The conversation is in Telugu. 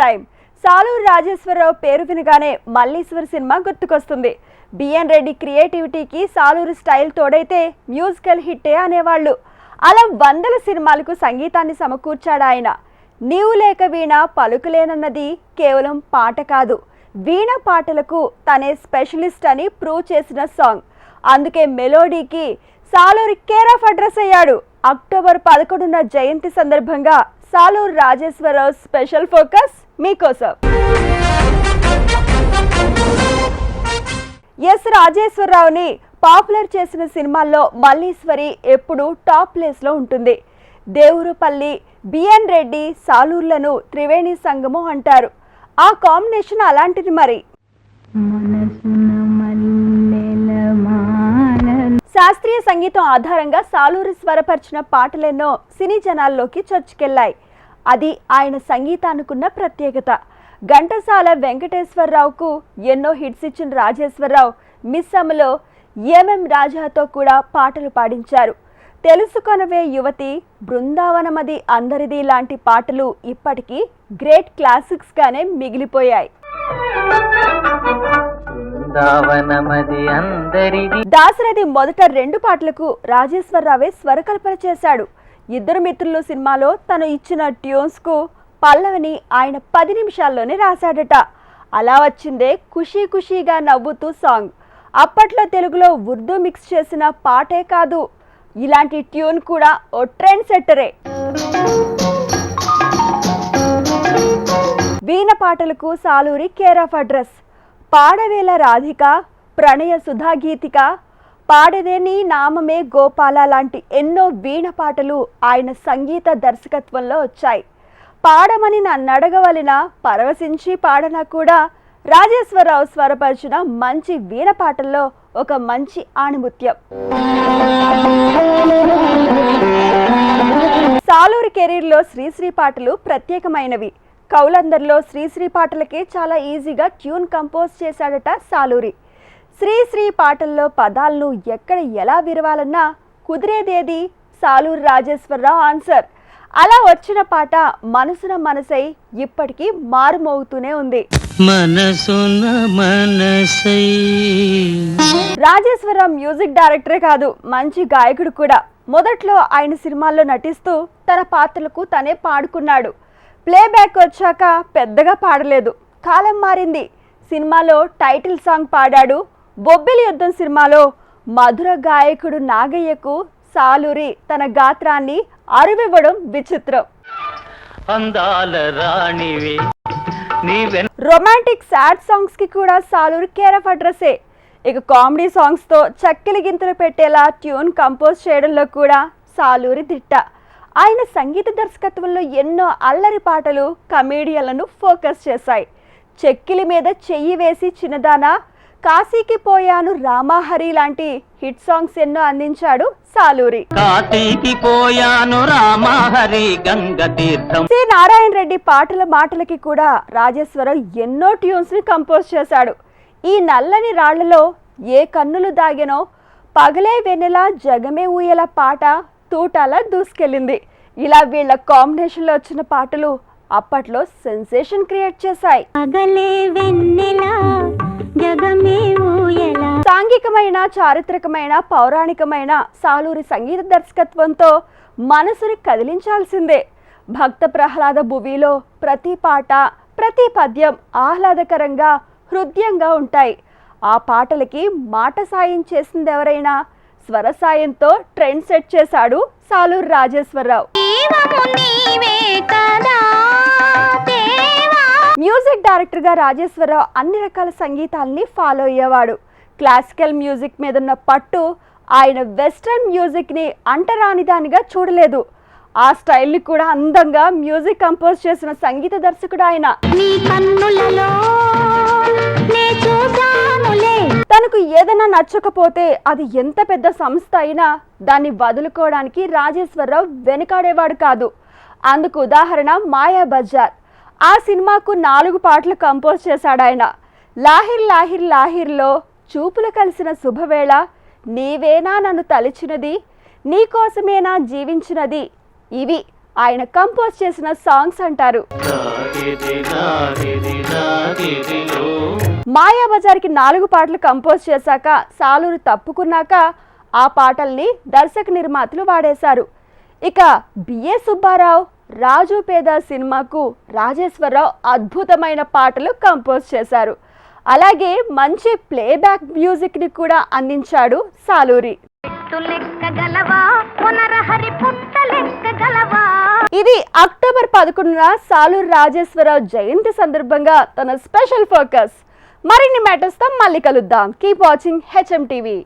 టైం. సాలూరు రాజేశ్వరరావు పేరు వినగానే మల్లీశ్వర్ సినిమా గుర్తుకొస్తుంది. బిఎన్ రెడ్డి క్రియేటివిటీకి సాలూరు స్టైల్ తోడైతే మ్యూజికల్ హిట్టే అనేవాళ్ళు. అలా వందల సినిమాలకు సంగీతాన్ని సమకూర్చాడు ఆయన. నీవు లేక వీణ పలుకులేనన్నది కేవలం పాట కాదు. వీణ పాటలకు తనే స్పెషలిస్ట్ అని ప్రూవ్ చేసిన సాంగ్. అందుకే మెలోడీకి సాలూరు కేర్ ఆఫ్ అడ్రస్ అయ్యాడు. అక్టోబర్ పదకొండున జయంతి సందర్భంగా సాలూరు రాజేశ్వరరావు స్పెషల్ ఫోకస్ మీకోసం. ఎస్ రాజేశ్వరరావుని పాపులర్ చేసిన సినిమాల్లో మల్లీశ్వరి ఎప్పుడూ టాప్ ప్లేస్లో ఉంటుంది. దేవురుపల్లి బిఎన్ రెడ్డి సాలూర్లను త్రివేణి సంగము అంటారు. ఆ కాంబినేషన్ అలాంటిది మరి. శాస్త్రీయ సంగీతం ఆధారంగా సాలూరి స్వరపరిచిన పాటలెన్నో సినీ జనాల్లోకి చొచ్చుకెళ్ళాయి అది ఆయన సంగీతానికున్న ప్రత్యేకత. ఘంటసాల వెంకటేశ్వరరావుకు ఎన్నో హిట్స్ ఇచ్చిన రాజేశ్వరరావు మిస్ అమలో ఎంఎం రాజాతో కూడా పాటలు పాడించారు. తెలుసుకొనవే యువతి బృందావనమది అందరిది లాంటి పాటలు ఇప్పటికీ గ్రేట్ క్లాసిక్స్గానే మిగిలిపోయాయి. దాశరథి మొదట రెండు పాటలకు రాజేశ్వరరావే స్వరకల్పన చేశాడు. ఇద్దరు మిత్రులు సినిమాలో తను ఇచ్చిన ట్యూన్స్కు పల్లవిని ఆయన పది నిమిషాల్లోనే రాశాడట. అలా వచ్చిందే ఖుషీ ఖుషీగా నవ్వుతూ సాంగ్. అప్పట్లో తెలుగులో ఉర్దూ మిక్స్ చేసిన పాటే కాదు. ఇలాంటి ట్యూన్ కూడా ఓ ట్రెండ్ సెట్టరే. వీణ పాటలకు సాలూరి కేర్ ఆఫ్ అడ్రస్. పాడవేల రాధిక ప్రణయ సుధాగీతిక పాడదేని నామమే గోపాల లాంటి ఎన్నో వీణ పాటలు ఆయన సంగీత దర్శకత్వంలో వచ్చాయి. పాడమని నన్ను అడగవలన పరవశించి పాడనా కూడా రాజేశ్వరరావు స్వరపరిచిన మంచి వీణ పాటల్లో ఒక మంచి ఆణిముత్యం. సాలూరి కెరీర్లో శ్రీశ్రీ పాటలు ప్రత్యేకమైనవి. కౌలందర్లో శ్రీశ్రీ పాటలకే చాలా ఈజీగా ట్యూన్ కంపోజ్ చేశాడట సాలూరి. శ్రీశ్రీ పాటల్లో పదాలను ఎక్కడ ఎలా విరవాలన్నా కుదిరేదేది సాలూరి రాజేశ్వరరావు ఆన్సర్. అలా వచ్చిన పాట మనసున మనసై ఇప్పటికీ మారుమోగుతూనే ఉంది. మనసున మనసై. రాజేశ్వరరావు మ్యూజిక్ డైరెక్టరే కాదు మంచి గాయకుడు కూడా. మొదట్లో ఆయన సినిమాల్లో నటిస్తూ తన పాత్రలకు తనే పాడుకున్నాడు. ప్లేబ్యాక్ వచ్చాక పెద్దగా పాడలేదు. కాలం మారింది. సినిమాలో టైటిల్ సాంగ్ పాడాడు బొబ్బిలి యుద్ధం సినిమాలో మధుర గాయకుడు నాగయ్యకు సాలూరి తన గాత్రాన్ని అరువివ్వడం విచిత్రం. అందాల రాణివి నీవెన్ రొమాంటిక్ సాడ్ సాంగ్స్కి కూడా సాలూరు కేర్ ఆఫ్ అడ్రస్సే ఇక కామెడీ సాంగ్స్తో చక్కెలి గింతలు పెట్టేలా ట్యూన్ కంపోజ్ చేయడంలో కూడా సాలూరి దిట్ట. ఆయన సంగీత దర్శకత్వంలో ఎన్నో అల్లరి పాటలు కమేడియన్లను ఫోకస్ చేశాయి. చెక్కిలి మీద చెయ్యి వేసి చిన్నదానా కాశీకి పోయాను రామాహరి లాంటి హిట్ సాంగ్స్ ఎన్నో అందించాడు సాలూరి. కాశీకి పోయాను రామహరి గంగ తీర్థం. సి. నారాయణ రెడ్డి పాటల మాటలకి కూడా రాజేశ్వరం ఎన్నో ట్యూన్స్ని కంపోజ్ చేశాడు. ఈ నల్లని రాళ్ళలో ఏ కన్నులు దాగెనో పగలే వెన్నెల జగమే ఊయల పాట తూటాల దూసుకెళ్ళింది. ఇలా వీళ్ళ కాంబినేషన్లో వచ్చిన పాటలు అప్పట్లో సెన్సేషన్ క్రియేట్ చేశాయి. పగలే వెన్నెల సాంఘికమైన చారిత్రకమైన పౌరాణికమైన సాలూరి సంగీత దర్శకత్వంతో మనసుని కదిలించాల్సిందే. భక్త ప్రహ్లాద భువిలో ప్రతి పాట ప్రతి పద్యం ఆహ్లాదకరంగా హృదయంగా ఉంటాయి. ఆ పాటలకి మాట సాయం చేసిందెవరైనా స్వర సాయంతో ట్రెండ్ సెట్ చేశాడు సాలూరు రాజేశ్వరరావు. మ్యూజిక్ డైరెక్టర్గా రాజేశ్వరరావు అన్ని రకాల సంగీతాల్ని ఫాలో అయ్యేవాడు. క్లాసికల్ మ్యూజిక్ మీద ఉన్న పట్టు ఆయన వెస్ట్రన్ మ్యూజిక్ని అంటరాని దానిగా చూడలేదు. ఆ స్టైల్ని కూడా అందంగా మ్యూజిక్ కంపోజ్ చేసిన సంగీత దర్శకుడు ఆయన. తనకు ఏదైనా నచ్చకపోతే అది ఎంత పెద్ద సంస్థ అయినా దాన్ని వదులుకోవడానికి రాజేశ్వరరావు వెనుకాడేవాడు కాదు. అందుకు ఉదాహరణ మాయా బజార్ ఆ సినిమాకు నాలుగు పాటలు కంపోజ్ చేశాడు ఆయన. లాహిర్ లాహిర్ లాహిర్లో చూపులు కలిసిన శుభవేళ నీవేనా నన్ను తలిచినది నీకోసమేనా జీవించినది ఇవి ఆయన కంపోజ్ చేసిన సాంగ్స్ అంటారు. మాయాబజార్కి నాలుగు పాటలు కంపోజ్ చేశాక సాలూరు తప్పుకున్నాక ఆ పాటల్ని దర్శక నిర్మాతలు వాడేశారు. ఇక బిఏ సుబ్బారావు రాజు పేద సినిమాకు రాజేశ్వరరావు అద్భుతమైన పాటలు కంపోజ్ చేశారు. అలాగే మంచి ప్లేబ్యాక్ మ్యూజిక్ని కూడా అందించాడు సాలూరి. ఇది అక్టోబర్ పదకొండున సాలూరు రాజేశ్వరరావు జయంతి సందర్భంగా తన స్పెషల్ ఫోకస్. మరిన్ని మ్యాటర్స్తో మళ్ళీ కలుద్దాం. Keep watching HM TV.